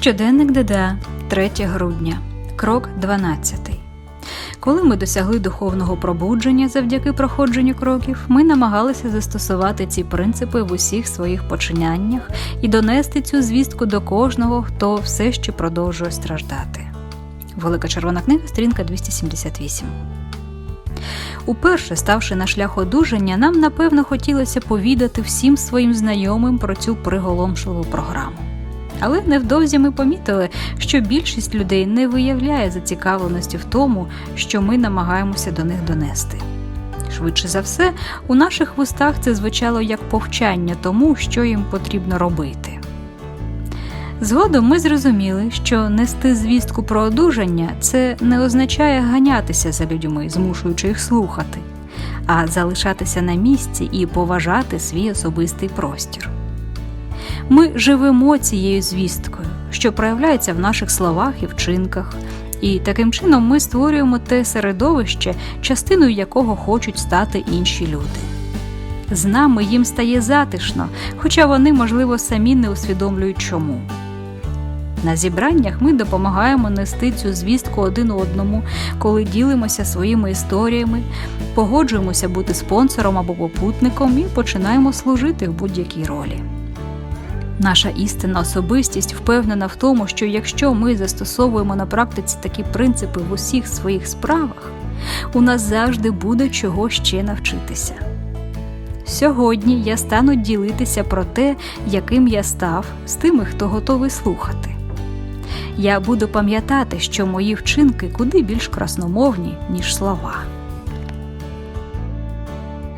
Щоденник ДДА, 3 грудня, крок 12. Коли ми досягли духовного пробудження завдяки проходженню кроків, ми намагалися застосувати ці принципи в усіх своїх починаннях і донести цю звістку до кожного, хто все ще продовжує страждати. Велика червона книга, сторінка 278. Уперше ставши на шлях одужання, нам напевно хотілося повідати всім своїм знайомим про цю приголомшливу програму. Але невдовзі ми помітили, що більшість людей не виявляє зацікавленості в тому, що ми намагаємося до них донести. Швидше за все, у наших вустах це звучало як повчання тому, що їм потрібно робити. Згодом ми зрозуміли, що нести звістку про одужання це не означає ганятися за людьми, змушуючи їх слухати, а залишатися на місці і поважати свій особистий простір. Ми живемо цією звісткою, що проявляється в наших словах і вчинках, і таким чином ми створюємо те середовище, частиною якого хочуть стати інші люди. З нами їм стає затишно, хоча вони, можливо, самі не усвідомлюють чому. На зібраннях ми допомагаємо нести цю звістку один одному, коли ділимося своїми історіями, погоджуємося бути спонсором або попутником і починаємо служити в будь-якій ролі. Наша істинна особистість впевнена в тому, що якщо ми застосовуємо на практиці такі принципи в усіх своїх справах, у нас завжди буде чого ще навчитися. Сьогодні я стану ділитися про те, яким я став з тими, хто готовий слухати. Я буду пам'ятати, що мої вчинки куди більш красномовні, ніж слова.